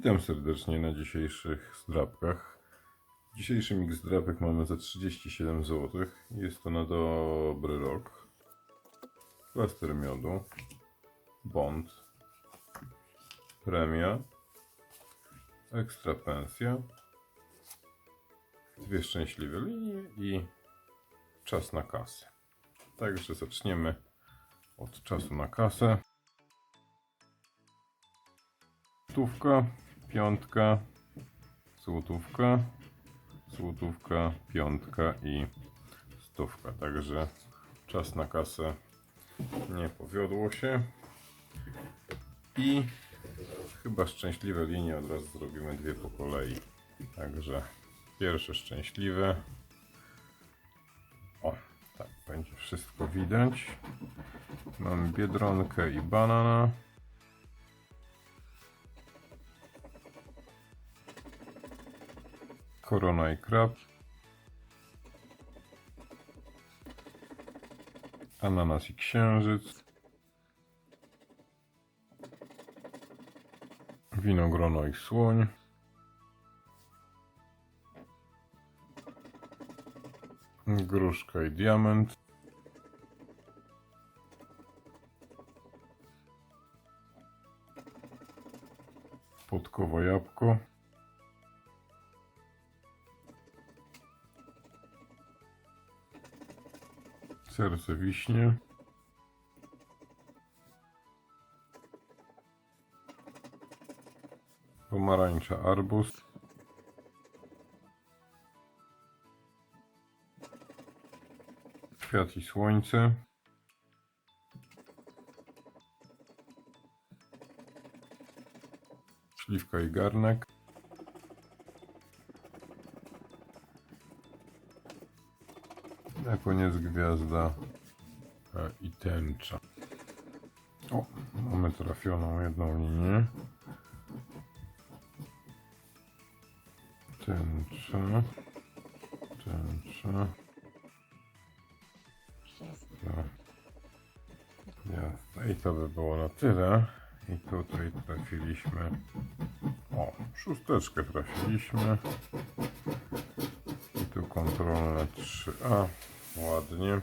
Witam serdecznie na dzisiejszych zdrabkach. Dzisiejszy mix zdrabek mamy za 37 zł. Jest to na dobry rok. Plaster miodu. Bond. Premia. Ekstra pensja. Dwie szczęśliwe linie i czas na kasę. Także zaczniemy od czasu na kasę. Stówka, piątka, złotówka, złotówka, piątka i stówka. Także czas na kasę nie powiodło się. I chyba szczęśliwe linie od razu zrobimy dwie po kolei. Także pierwsze szczęśliwe. O, tak będzie wszystko widać. Mamy biedronkę i banana. Korona i krab. Ananas i księżyc. Winogrono i słoń. Gruszka i diament. Podkowo jabłko. Serce wiśnie. Pomarańcza arbuz. Kwiat i słońce. Śliwka i garnek. Na koniec gwiazda i tęcza. O, mamy trafioną jedną linię. Tęcza. Tęcza. Jasne. I to by było na tyle. I tutaj trafiliśmy. O, szósteczkę trafiliśmy. Kontrolne 3A. Ładnie.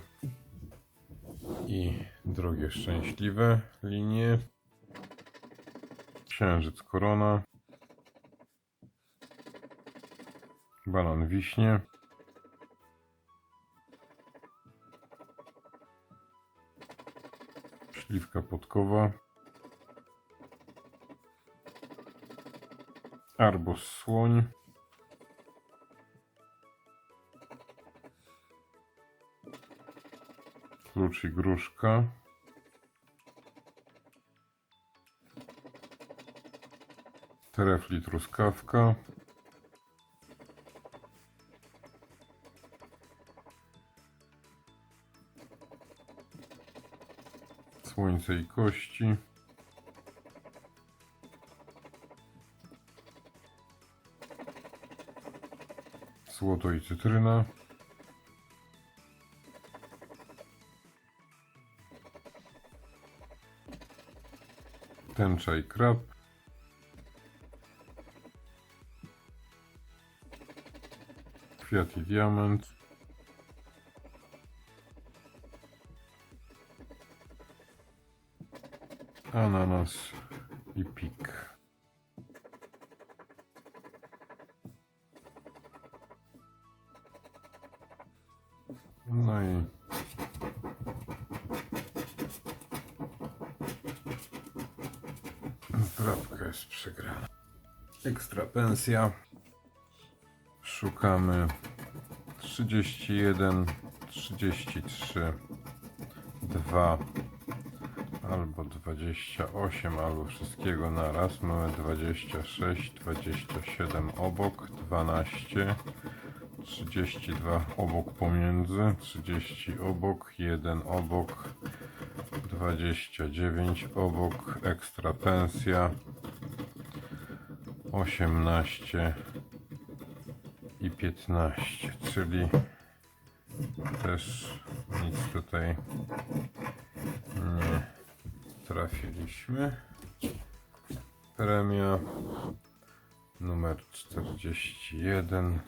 I drugie szczęśliwe linie. Księżyc korona. Banan wiśnie. Śliwka podkowa. Arbus słoń. Klucz i gruszka. Trefli truskawka. Słońce i kości. Złoto i cytryna. Tęcza i krab. Kwiat i diament. Ananas i pik. Zdrabka jest przegrana. Ekstra pensja. Szukamy 31, 33, 2 albo 28, albo wszystkiego na raz. Mamy 26, 27 obok, 12, 32 obok pomiędzy, 30 obok, 1 obok, 29 obok, ekstra pensja, 18 i 15, czyli też nic tutaj nie trafiliśmy. Premia numer 41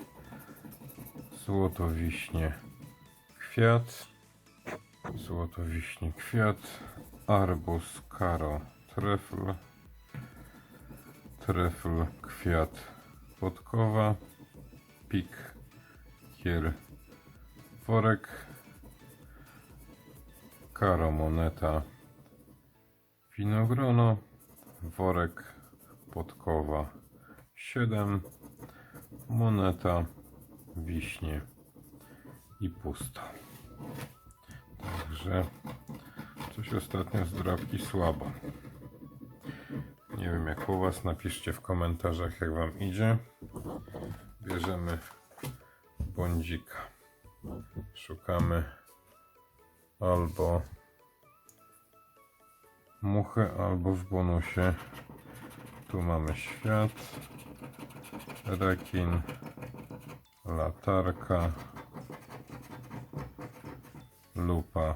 złotowiśnie kwiat złotowiśnie kwiat arbus karo trefl trefl kwiat podkowa pik kier worek karo moneta winogrono worek podkowa 7 moneta wiśnie i pusto także coś ostatnio z drapki słabo. Nie wiem jak u was napiszcie w komentarzach jak wam idzie. Bierzemy błądzika. Szukamy albo muchy albo w bonusie. Tu mamy świat. Rekin latarka lupa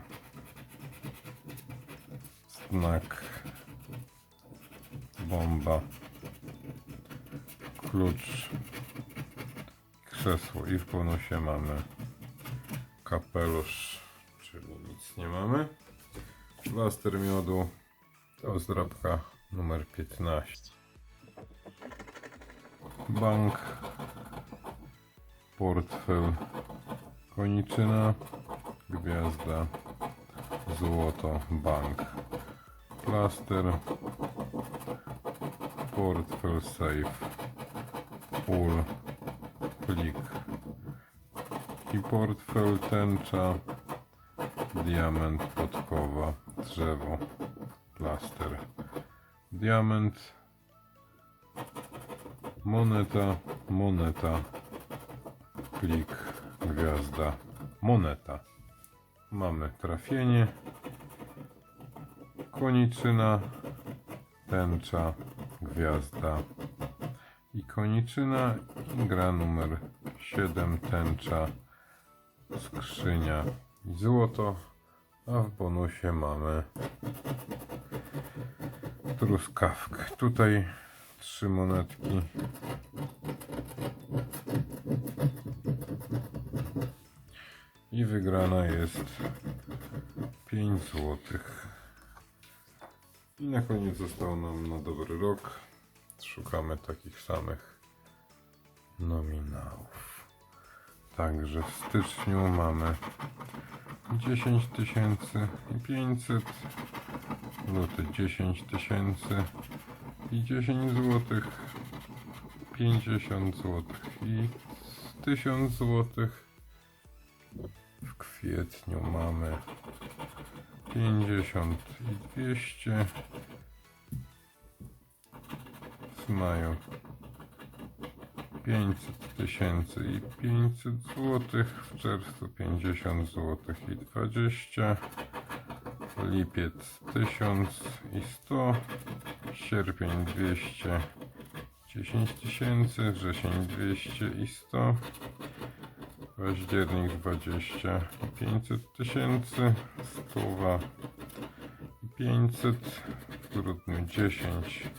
znak bomba klucz krzesło i w bonusie mamy kapelusz czyli nic nie mamy. Plaster miodu to zdrabka numer 15 bank portfel koniczyna gwiazda złoto bank plaster portfel safe pól plik i portfel tęcza diament podkowa drzewo plaster diament moneta moneta klik gwiazda moneta mamy trafienie koniczyna tęcza gwiazda i koniczyna i gra numer 7 tęcza skrzynia i złoto a w bonusie mamy truskawkę. Tutaj trzy monetki i wygrana jest 5 złotych. I na koniec został nam na dobry rok. Szukamy takich samych nominałów. Także w styczniu mamy 10 tysięcy i 500 luty 10 tysięcy i 10 złotych. 50 złotych i 1000 złotych w kwietniu mamy 50 i 200 w maju 500 tysięcy i 500 złotych w czerwcu 50 złotych i 20 lipiec 1000 i 100 sierpień 200 10 tysięcy wrzesień 200 i 100 październik 20 i 500 tysięcy stuwa i 500 w grudniu 10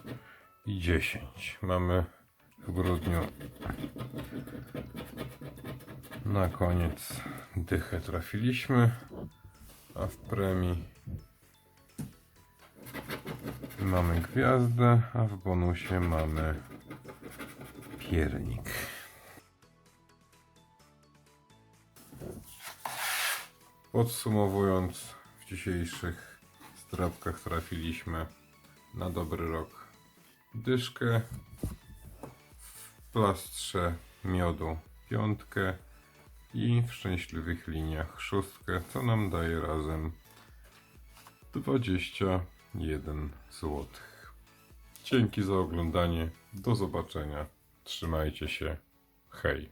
i 10 mamy w grudniu na koniec dychę trafiliśmy a w premii mamy gwiazdę a w bonusie mamy piernik Podsumowując, w dzisiejszych strapkach trafiliśmy na dobry rok dyszkę, w plastrze miodu piątkę i w szczęśliwych liniach szóstkę, co nam daje razem 21 zł. Dzięki za oglądanie, do zobaczenia, trzymajcie się, hej.